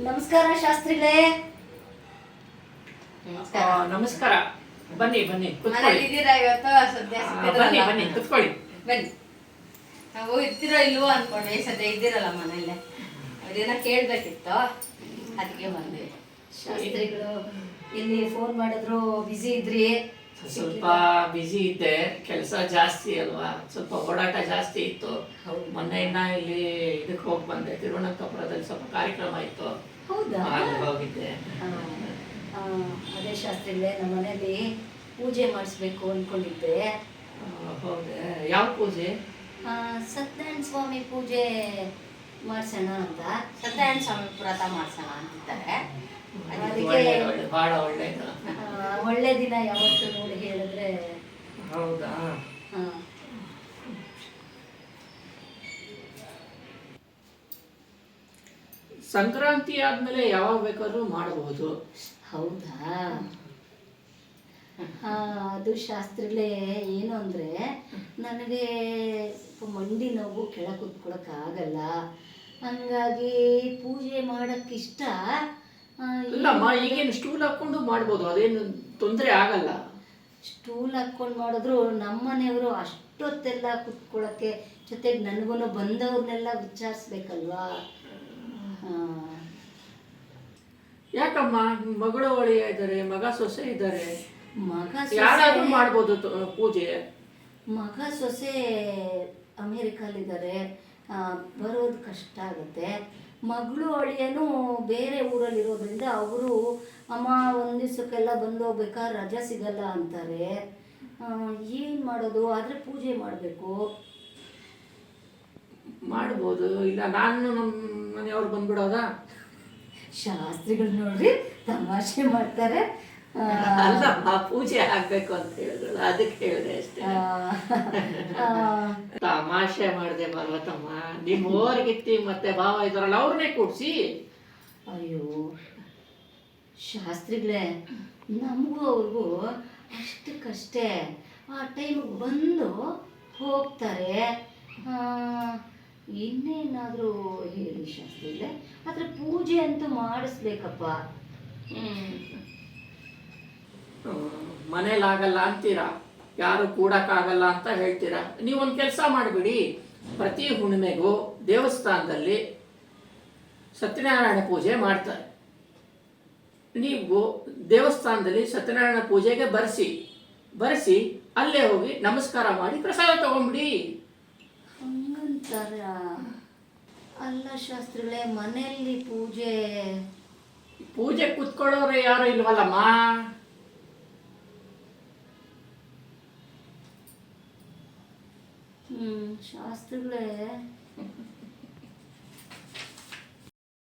ನಮಸ್ಕಾರ ಶಾಸ್ತ್ರಿಗಳೇ. ನಮಸ್ಕಾರ. ಬನ್ನಿ ಬನ್ನಿ ಇದ್ದೀರಾ ಇವತ್ತು? ಸದ್ಯ ಬನ್ನಿ ಬನ್ನಿ ಕುತ್ಕೊಳ್ಳಿ. ಬನ್ನಿ. ನಾವು ಇರ್ತೀರೋ ಇಲ್ವೋ ಅನ್ಕೊಂಡ್ವಿ ಸದ್ಯ ಇದ್ದೀರಲ್ಲ ಮನೇಲೆ. ಅದೇನ ಕೇಳ್ಬೇಕಿತ್ತು. ಅದಕ್ಕೆ ಬಂದ್ವಿ ಶಾಸ್ತ್ರಿಗಳು ಇಲ್ಲಿ ಫೋನ್ ಮಾಡಿದ್ರು ಬಿಸಿ ಇದ್ರಿ? ಸ್ವಲ್ಪ ಬಿಸಿ ಇದ್ದೆ. ಕೆಲಸ ಜಾಸ್ತಿ ಅಲ್ವಾ? ಸ್ವಲ್ಪ ಓಡಾಟ ಜಾಸ್ತಿ ಇತ್ತು. ಮೊನ್ನೆ ಮೊನ್ನೆಯಿಂದ ಇಲ್ಲಿ ಇದಕ್ಕೆ ಹೋಗಿ ಬಂದೆ. ತಿರುವನಂತಪುರದಲ್ಲಿ ಸ್ವಲ್ಪ ಕಾರ್ಯಕ್ರಮ ಇತ್ತು. ಹೌದಾ? ಹೋಗಿದ್ದೆ. ಅದೇ ಶಾಸ್ತ್ರಿಗಳೇ ನಮ್ಮ ಮನೇಲಿ ಪೂಜೆ ಮಾಡಿಸ್ಬೇಕು ಅನ್ಕೊಂಡಿದ್ದೆ. ಹೌದು ಹೌದೇ? ಯಾವ ಪೂಜೆ? ಆ, ಸತ್ಯನಾರಾಯಣ ಸ್ವಾಮಿ ಪೂಜೆ ಮಾಡ್ಸೋಣ ಅಂತ. ಸತ್ಯನಾರಾಯಣ ಸ್ವಾಮಿ ವ್ರತ ಮಾಡ್ಸೋಣ ಅಂತಿದ್ದಾರೆ. ಅದಕ್ಕೆ- ಒಳ್ಳೆ ಒಳ್ಳೆ ಬಹಳ ಒಳ್ಳೇದು. ಆ, ಒಳ್ಳೆ ದಿನ ಯಾವತ್ತು ನೋಡಿ ಹೇಳಿದ್ರೆ ಸಂಕ್ರಾಂತಿ ಆದ್ಮೇಲೆ ಯಾವಾಗ ಬೇಕಾದ್ರೂ ಮಾಡಬಹುದು ಹೌದಾ? ಆ, ಅದು ಶಾಸ್ತ್ರಗಳೇ ಏನು ಅಂದ್ರೆ ನನಗೆ ಮಂಡಿ ನೋವು ಕೆಳ ಕೂತ್ಕೊಳಕ್ ಆಗಲ್ಲ. ಹಂಗಾಗಿ ಪೂಜೆ ಮಾಡೋಕ್ಕಿಷ್ಟ ಇಷ್ಟ. ಈ ಇಲ್ಲಮ್ಮ ಈಗೇನು ಸ್ಟೂಲ್ ಹಾಕೊಂಡು ಮಾಡ್ಬೋದು ಅದೇನು ತೊಂದರೆ ಆಗಲ್ಲ. ಸ್ಟೂಲ್ ಹಾಕ್ಕೊಂಡು ಮಾಡಿದ್ರು ನಮ್ಮನೆಯವರು ಅಷ್ಟೊತ್ತೆಲ್ಲ ಕುತ್ಕೊಳ್ಳೋಕ್ಕೆ ಜೊತೆಗೆ ನನಗೂ ಬಂದವ್ರನ್ನೆಲ್ಲ ವಿಚಾರಿಸ್ಬೇಕಲ್ವಾ ಆ, ಯಾಕಮ್ಮ ಮಗಳು ಒಳಿಯ ಇದ್ದಾರೆ ಮಗ ಸೊಸೆ ಇದ್ದಾರೆ ಮಗ ಯಾರಾದ್ರೂ ಮಾಡ್ಬೋದು ತ- ಪೂಜೆ. ಮಗ ಸೊಸೆ ಅಮೇರಿಕಲ್ಲಿದ್ದಾರೆ ಬರೋದು ಕಷ್ಟ ಆಗುತ್ತೆ. ಮಗಳು ಅಳಿಯನು ಬೇರೆ ಊರಲ್ಲಿರೋದ್ರಿಂದ ಅವರು ಅಮ್ಮ ಒಂದು ದಿವಸಕ್ಕೆಲ್ಲ ಬಂದು ರಜೆ ಸಿಗಲ್ಲ ಅಂತಾರೆ. ಏನು ಮಾಡೋದು? ಆದರೆ ಪೂಜೆ ಮಾಡಬೇಕು. ಮಾಡ್ಬೋದು. ಇಲ್ಲ ನಾನು ನಮ್ಮ ಮನೆಯವ್ರು ಬಂದ್ಬಿಡೋದಾ? ಶಾಸ್ತ್ರಿಗಳು ನೋಡ್ರಿ ತಮಾಷೆ ಮಾಡ್ತಾರೆ. ಅಲ್ಲಮ್ಮ ಪೂಜೆ ಆಗ್ಬೇಕು ಅಂತ ಹೇಳಿದ್ರು. ಅದಕ್ಕೆ ಹೇಳಿದೆ ಅಷ್ಟೇ. ತಮಾಷೆ ಮಾಡಿದೆ ಪರ್ವತಮ್ಮ. ನಿಮ್ಮ ಓರ್ಗಿತ್ತಿ ಮತ್ತೆ ಭಾವ ಇದ್ರಲ್ಲ ಅವ್ರನ್ನೇ ಕೂಡ್ಸಿ. ಅಯ್ಯೋ ಶಾಸ್ತ್ರಿಗಳೇ ನಮಗೂ ಅವ್ರಿಗೂ ಅಷ್ಟಕ್ಕಷ್ಟೇ ಆ ಟೈಮಿಗೆ ಬಂದು ಹೋಗ್ತಾರೆ. ಇನ್ನೇನಾದರೂ ಹೇಳಿ ಶಾಸ್ತ್ರಿಗಳೇ ಆದರೆ ಪೂಜೆ ಅಂತೂ ಮಾಡಿಸ್ಬೇಕಪ್ಪ. ಮನೇಲಾಗಲ್ಲ ಅಂತೀರಾ? ಯಾರು ಕೂಡಕ್ಕಾಗಲ್ಲ ಅಂತ ಹೇಳ್ತೀರಾ? ನೀವೊಂದು ಕೆಲಸ ಮಾಡಿಬಿಡಿ. ಪ್ರತಿ ಹುಣ್ಣಿಮೆಗೂ ದೇವಸ್ಥಾನದಲ್ಲಿ ಸತ್ಯನಾರಾಯಣ ಪೂಜೆ ಮಾಡ್ತಾರೆ. ನೀವು ದೇವಸ್ಥಾನದಲ್ಲಿ ಸತ್ಯನಾರಾಯಣ ಪೂಜೆಗೆ ಬರೆಸಿ. ಬರೆಸಿ ಅಲ್ಲೇ ಹೋಗಿ ನಮಸ್ಕಾರ ಮಾಡಿ ಪ್ರಸಾದ ತಗೊಂಬಿಡಿ. ಹಂಗಂತಾರ ಅಲ್ಲ ಶಾಸ್ತ್ರಿಗಳೇ ಮನೆಯಲ್ಲಿ ಪೂಜೆ ಪೂಜೆ ಕೂತ್ಕೊಳ್ಳೋರು ಯಾರು ಇಲ್ವಲ್ಲಮ್ಮ? ಹ್ಮ್ ಶಾಸ್ತ್ರಗಳೇ